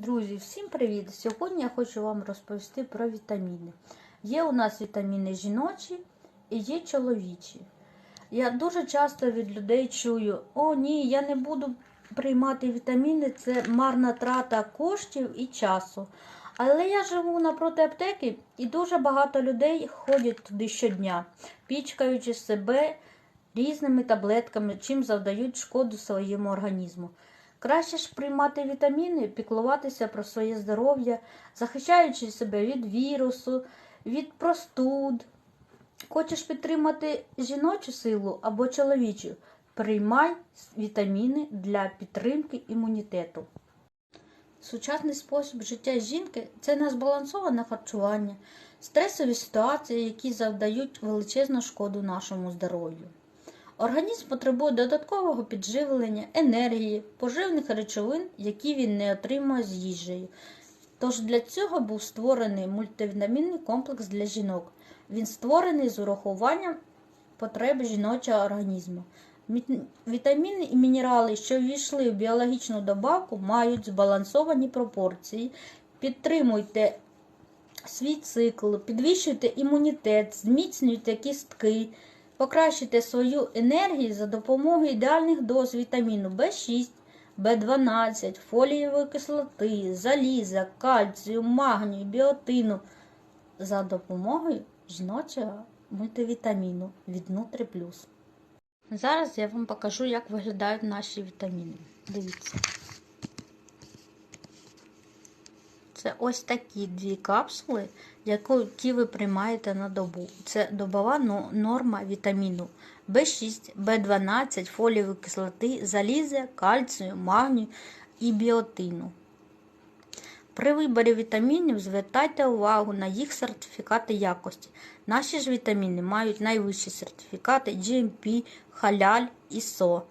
Друзі, всім привіт! Сьогодні я хочу вам розповісти про вітаміни. Є у нас вітаміни жіночі і є чоловічі. Я дуже часто від людей чую: о, ні, я не буду приймати вітаміни, це марна трата коштів і часу. Але я живу напроти аптеки, і дуже багато людей ходять туди щодня, пічкаючи себе різними таблетками, чим завдають шкоду своєму організму. Краще ж приймати вітаміни, піклуватися про своє здоров'я, захищаючи себе від вірусу, від простуд. Хочеш підтримати жіночу силу або чоловічу, приймай вітаміни для підтримки імунітету. Сучасний спосіб життя жінки це незбалансоване харчування, стресові ситуації, які завдають величезну шкоду нашому здоров'ю. Організм потребує додаткового підживлення, енергії, поживних речовин, які він не отримує з їжею. Тож для цього був створений мультивітамінний комплекс для жінок. Він створений з урахуванням потреб жіночого організму. Вітаміни і мінерали, що ввійшли в біологічну добавку, мають збалансовані пропорції. Підтримуйте свій цикл, підвищуйте імунітет, зміцнюйте кістки. Покращити свою енергію за допомогою ідеальних доз вітаміну В6, В12, фолієвої кислоти, заліза, кальцію, магнію, біотину за допомогою жіночого мультивітаміну від Нутри Плюс. Зараз я вам покажу, як виглядають наші вітаміни. Дивіться. Це ось такі дві капсули, які ви приймаєте на добу. Це добова норма вітаміну В6, В12, фолієвої кислоти, заліза, кальцію, магнію і біотину. При виборі вітамінів звертайте увагу на їх сертифікати якості. Наші ж вітаміни мають найвищі сертифікати GMP, Халяль і СО.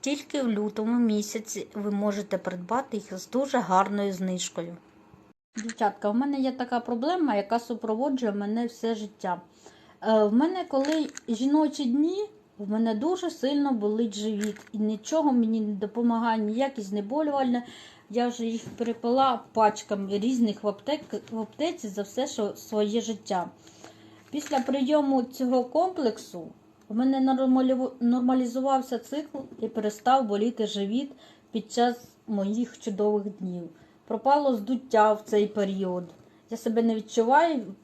Тільки в лютому місяці ви можете придбати їх з дуже гарною знижкою. Дівчатка, в мене є така проблема, яка супроводжує мене все життя. Е, В мене, коли жіночі дні, в мене дуже сильно болить живіт, і нічого мені не допомагає, ніякі знеболювальне. Я вже їх перепила пачками різних в, аптек, в аптеці за все що своє життя. Після прийому цього комплексу в мене нормалізувався цикл і перестав боліти живіт під час моїх чудових днів. Пропало здуття в цей період. Я себе не відчуваю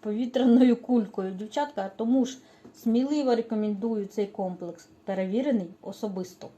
повітряною кулькою. Дівчатка, тому ж сміливо рекомендую цей комплекс, перевірений особисто.